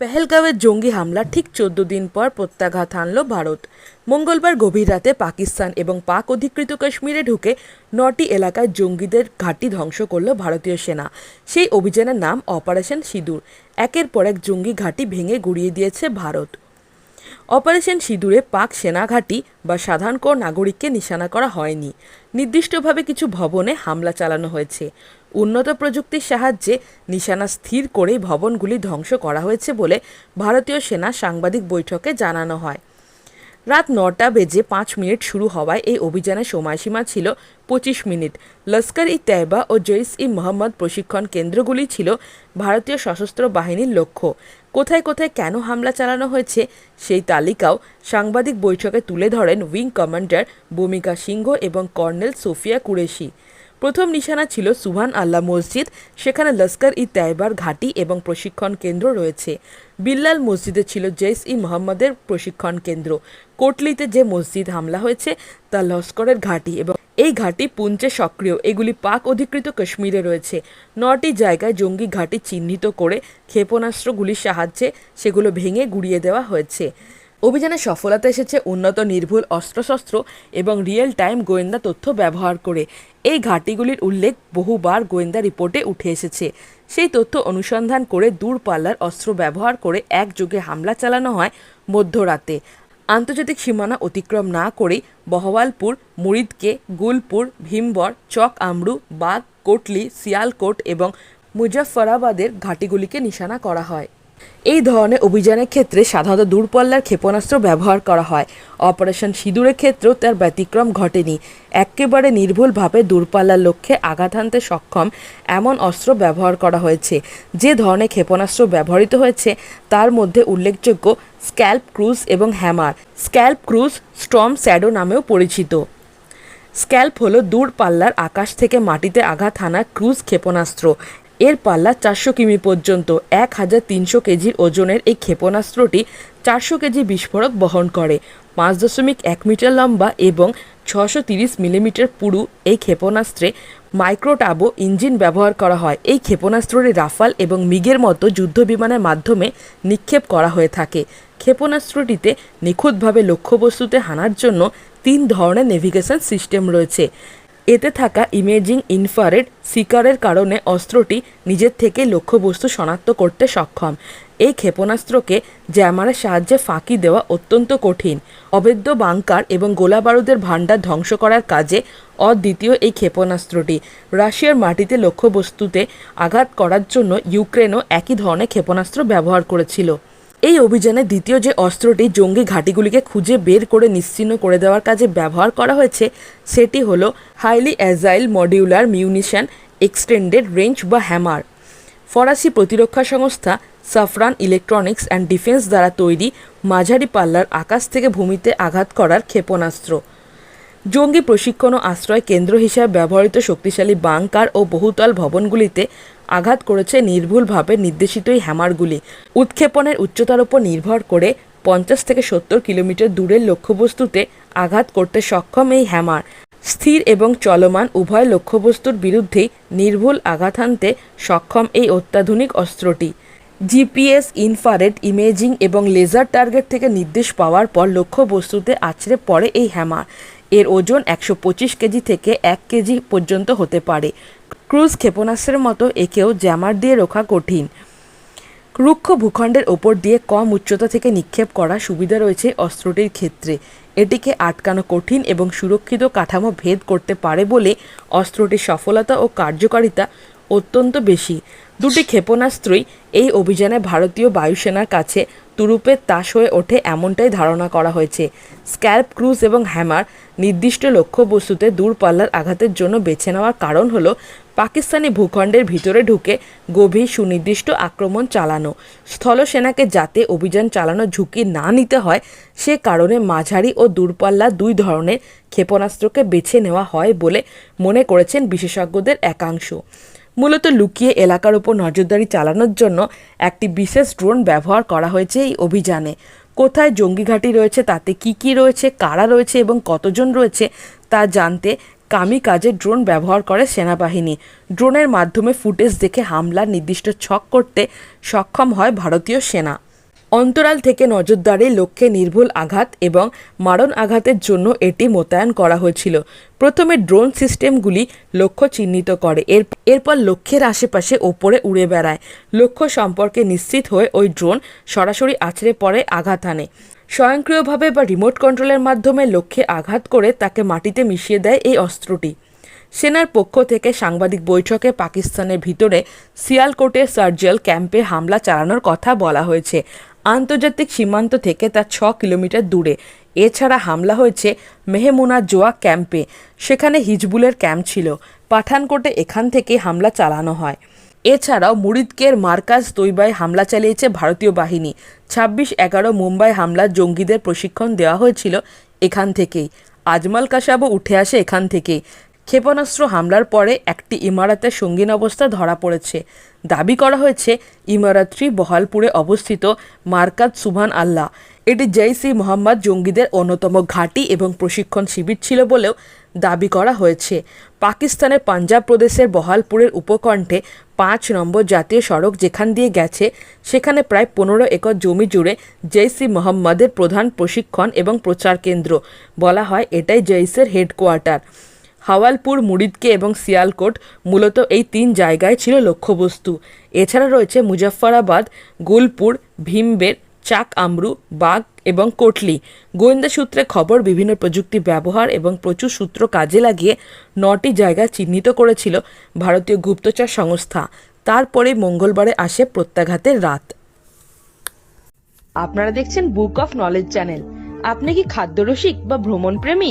পেহেলগাঁওয়ের জঙ্গি হামলা ঠিক চোদ্দ দিন পর প্রত্যাঘাত আনল ভারত। মঙ্গলবার গভীর রাতে পাকিস্তান এবং পাক অধিকৃত কাশ্মীরে ঢুকে নটি এলাকায় জঙ্গিদের ঘাঁটি ধ্বংস করল ভারতীয় সেনা। সেই অভিযানের নাম অপারেশন সিঁদুর। একের পর এক জঙ্গি ঘাঁটি ভেঙে গুড়িয়ে দিয়েছে ভারত। অপারেশন সিঁদুরে পাক সেনাঘাঁটি বা সাধারণ কোনো নাগরিককে নিশানা করা হয়নি। নির্দিষ্টভাবে কিছু ভবনে হামলা চালানো হয়েছে। উন্নত প্রযুক্তির সাহায্যে নিশানা স্থির করেই ভবনগুলি ধ্বংস করা হয়েছে বলে ভারতীয় সেনা সাংবাদিক বৈঠকে জানানো হয়। রাত নটা বেজে পাঁচ মিনিট শুরু হওয়ায় এই অভিযানের সময়সীমা ছিল পঁচিশ মিনিট। লস্কর ই তৈবা ও জৈস ই মোহাম্মদ প্রশিক্ষণ কেন্দ্রগুলি ছিল ভারতীয় সশস্ত্র বাহিনীর লক্ষ্য। কোথায় কোথায় কেন হামলা চালানো হয়েছে সেই তালিকাও সাংবাদিক বৈঠকে তুলে ধরেন উইং কমান্ডার ভূমিকা সিংহ এবং কর্নেল সোফিয়া কুরেশি। প্রথম নিশানা ছিল সুহান আল্লাহ মসজিদ, সেখানে লস্কর ই তৈবার ঘাঁটি এবং প্রশিক্ষণ কেন্দ্র রয়েছে। বিল্লাল মসজিদে ছিল জেস ই মোহাম্মদের প্রশিক্ষণ কেন্দ্র। কোটলিতে যে মসজিদ হামলা হয়েছে, তা লস্করের ঘাঁটি এবং এই ঘাঁটি পুঞ্চে সক্রিয়। এগুলি পাক অধিকৃত কাশ্মীরে রয়েছে। নটি জায়গায় জঙ্গি ঘাঁটি চিহ্নিত করে ক্ষেপণাস্ত্রগুলির সাহায্যে সেগুলো ভেঙে গুড়িয়ে দেওয়া হয়েছে। অভিযানে সফলতা এসেছে উন্নত নির্ভুল অস্ত্রশস্ত্র এবং রিয়েল টাইম গোয়েন্দা তথ্য ব্যবহার করে। এই ঘাঁটিগুলির উল্লেখ বহুবার গোয়েন্দা রিপোর্টে উঠে এসেছে। সেই তথ্য অনুসন্ধান করে দূরপাল্লার অস্ত্র ব্যবহার করে একযোগে হামলা চালানো হয় মধ্যরাতে। আন্তর্জাতিক সীমানা অতিক্রম না করে বহওয়ালপুর, মুরিদকে, গুলপুর, ভীমবর, চক, আমরু, বাঘ, কোটলি সিয়ালকোট এবং মুজাফফরাবাদের ঘাঁটিগুলিকে নিশানা করা হয়। এই ধরনের অভিযানের ক্ষেত্রে সাধারণত দূরপাল্লার ক্ষেপণাস্ত্র ব্যবহার করা হয়। অপারেশন সিঁদুরের ক্ষেত্রেও তার ব্যতিক্রম ঘটেনি। একেবারে নির্ভুলভাবে দূরপাল্লার লক্ষ্যে আঘাত হানতে সক্ষম এমন অস্ত্র ব্যবহার করা হয়েছে। যে ধরনের ক্ষেপণাস্ত্র ব্যবহৃত হয়েছে, তার মধ্যে উল্লেখযোগ্য স্ক্যাল্প ক্রুজ এবং Hammer. SCALP cruise Storm Shadow নামেও পরিচিত। স্ক্যাল্প হলো দূরপাল্লার আকাশ থেকে মাটিতে আঘাত হানা ক্রুজ ক্ষেপণাস্ত্র। এর পাল্লা চারশো কিমি পর্যন্ত, এক হাজার তিনশো কেজির ওজনের এই ক্ষেপণাস্ত্রটি চারশো কেজি বিস্ফোরক বহন করে। পাঁচ দশমিক এক মিটার লম্বা এবং ছশো তিরিশ মিলিমিটার পুরু এই ক্ষেপণাস্ত্রে মাইক্রোটাবো ইঞ্জিন ব্যবহার করা হয়। এই ক্ষেপণাস্ত্রটি রাফাল এবং মিগের মতো যুদ্ধবিমানের মাধ্যমে নিক্ষেপ করা হয়ে থাকে। ক্ষেপণাস্ত্রটিতে নিখুঁতভাবে লক্ষ্যবস্তুতে হানার জন্য তিন ধরনের নেভিগেশন সিস্টেম রয়েছে। এতে থাকা ইমেজিং ইনফ্রারেড সিকারের কারণে অস্ত্রটি নিজের থেকে লক্ষ্যবস্তু শনাক্ত করতে সক্ষম। এই ক্ষেপণাস্ত্রকে জ্যামারের সাহায্যে ফাঁকি দেওয়া অত্যন্ত কঠিন। অবৈধ বাংকার এবং গোলাবারুদের ভাণ্ডার ধ্বংস করার কাজে অদ্বিতীয় এই ক্ষেপণাস্ত্রটি। রাশিয়ার মাটিতে লক্ষ্যবস্তুতে আঘাত করার জন্য ইউক্রেনও একই ধরনের ক্ষেপণাস্ত্র ব্যবহার করেছিল। এই অভিযানে দ্বিতীয় যে অস্ত্রটি জঙ্গি ঘাঁটিগুলিকে খুঁজে বের করে নিশ্চিহ্ন করে দেওয়ার কাজে ব্যবহার করা হয়েছে, সেটি হলো highly agile modular munition, extended range বা হ্যামার। ফরাসি প্রতিরক্ষা সংস্থা সাফরান ইলেকট্রনিক্স অ্যান্ড ডিফেন্স দ্বারা তৈরি মাঝারি পাল্লার আকাশ থেকে ভূমিতে আঘাত করার ক্ষেপণাস্ত্র। জঙ্গি প্রশিক্ষণ ও আশ্রয় কেন্দ্র হিসাবে ব্যবহৃত শক্তিশালী বাংকার ও বহুতল ভবনগুলিতে আঘাত করেছে নির্ভুলভাবে নির্দেশিত এই হ্যামারগুলি। উৎক্ষেপণের উচ্চতার উপর নির্ভর করে পঞ্চাশ থেকে সত্তর কিলোমিটার দূরের লক্ষ্যবস্তুতে আঘাত করতে সক্ষম এই হ্যামার। স্থির এবং চলমান উভয় লক্ষ্যবস্তুর বিরুদ্ধেই নির্ভুল আঘাত হানতে সক্ষম এই অত্যাধুনিক অস্ত্রটি। জিপিএস, ইনফ্রারেড, ইমেজিং এবং লেজার টার্গেট থেকে নির্দেশ পাওয়ার পর লক্ষ্যবস্তুতে আছড়ে পড়ে এই হ্যামার। এর ওজন একশো পঁচিশ কেজি থেকে এক কেজি পর্যন্ত হতে পারে। ক্রুজ ক্ষেপণাস্ত্রের মতো একেও জ্যামার দিয়ে রোখা কঠিন। রুক্ষ ভূখণ্ডের ওপর দিয়ে কম উচ্চতা থেকে নিক্ষেপ করা সুবিধা রয়েছে অস্ত্রটির ক্ষেত্রে। এটিকে আটকানো কঠিন এবং সুরক্ষিত কাঠামো ভেদ করতে পারে বলে অস্ত্রটির সফলতা ও কার্যকারিতা অত্যন্ত বেশি। দুটি ক্ষেপণাস্ত্রই এই অভিযানে ভারতীয় বায়ুসেনার কাছে তুরুপের তাস হয়ে ওঠে এমনটাই ধারণা করা হয়েছে। স্ক্যাল্প ক্রুজ এবং হ্যামার নির্দিষ্ট লক্ষ্যবস্তুতে দূরপাল্লার আঘাতের জন্য বেছে নেওয়ার কারণ হলো পাকিস্তানি ভূখণ্ডের ভিতরে ঢুকে গভীর সুনির্দিষ্ট আক্রমণ চালানো। স্থলসেনাকে যাতে অভিযান চালানোর ঝুঁকি না নিতে হয়, সে কারণে মাঝারি ও দূরপাল্লা দুই ধরনের ক্ষেপণাস্ত্রকে বেছে নেওয়া হয় বলে মনে করেছেন বিশেষজ্ঞদের একাংশ। মূলত লুকিয়ে এলাকার উপর নজরদারি চালানোর জন্য একটি বিশেষ ড্রোন ব্যবহার করা হয়েছে এই অভিযানে। কোথায় জঙ্গি ঘাঁটি রয়েছে, তাতে কি কি রয়েছে, কারা রয়েছে এবং কতজন রয়েছে তা জানতে কামি কাজে ড্রোন ব্যবহার করে সেনাবাহিনী। ড্রোনের মাধ্যমে ফুটেজ দেখে হামলার নির্দিষ্ট ছক করতে সক্ষম হয় ভারতীয় সেনা। অন্তরাল থেকে নজরদারি লক্ষ্যে নির্ভুল আঘাত এবং মারণ আঘাতের জন্য এটি মোতায়েন করা হয়েছিল। প্রথমে ড্রোন সিস্টেমগুলি লক্ষ্য চিহ্নিত করে, এর এরপর লক্ষ্যের আশেপাশে ওপরে উড়ে বেড়ায়। লক্ষ্য সম্পর্কে নিশ্চিত হয়ে ওই ড্রোন সরাসরি আছড়ে পড়ে, আঘাত আনে। স্বয়ংক্রিয়ভাবে বা রিমোট কন্ট্রোলের মাধ্যমে লক্ষ্যে আঘাত করে তাকে মাটিতে মিশিয়ে দেয় এই অস্ত্রটি। সেনার পক্ষ থেকে সাংবাদিক বৈঠকে পাকিস্তানের ভিতরে সিয়ালকোটের সার্জিয়াল ক্যাম্পে হামলা চালানোর কথা বলা হয়েছে। আন্তর্জাতিক সীমান্ত থেকে তা ছ কিলোমিটার দূরে। এছাড়া হামলা হয়েছে মেহমুনা জোয়া ক্যাম্পে। সেখানে হিজবুলের ক্যাম্প ছিল। পাঠানকোটে এখান থেকে হামলা চালানো হয়। এছাড়াও মুরিদকের মার্কাজ তৈবায় হামলা চালিয়েছে ভারতীয় বাহিনী। ছাব্বিশ এগারো মুম্বাই হামলার জঙ্গিদের প্রশিক্ষণ দেওয়া হয়েছিল এখান থেকেই। আজমাল কাসাবও উঠে আসে এখান থেকেই। ক্ষেপণাস্ত্র হামলার পরে একটি ইমারতের সঙ্গীন অবস্থা ধরা পড়েছে। দাবি করা হয়েছে, ইমারতটি বহালপুরে অবস্থিত মার্কাজ সুবহান আল্লাহ। এটি জৈস ই মোহাম্মদ জঙ্গিদের অন্যতম ঘাঁটি এবং প্রশিক্ষণ শিবির ছিল বলেও দাবি করা হয়েছে। পাকিস্তানের পাঞ্জাব প্রদেশের বহালপুরের উপকণ্ঠে পাঁচ নম্বর জাতীয় সড়ক যেখান দিয়ে গেছে, সেখানে প্রায় পনেরো একর জমি জুড়ে জৈস ই মোহাম্মদের প্রধান প্রশিক্ষণ এবং প্রচার কেন্দ্র। বলা হয়, এটাই জৈসের হেডকোয়ার্টার। হাওয়ালপুর, মুরিদকে এবং সিয়ালকোট মূলত এই তিন জায়গায় ছিল লক্ষ্যবস্তু। এছাড়া রয়েছে মুজফ্ফরাবাদ, গুলপুর, ভীমবের, চাক আমরু, বাঘ এবং কোটলি। গোয়েন্দা সূত্রে খবর, বিভিন্ন প্রযুক্তি ব্যবহার এবং প্রচুর সূত্র কাজে লাগিয়ে নটি জায়গা চিহ্নিত করেছিল ভারতীয় গুপ্তচর সংস্থা। তারপরে মঙ্গলবারে আসে প্রত্যাঘাতের রাত। আপনারা দেখছেন বুক অফ নলেজ চ্যানেল আপনি কি খাদ্যরসিক বা ভ্রমণ প্রেমী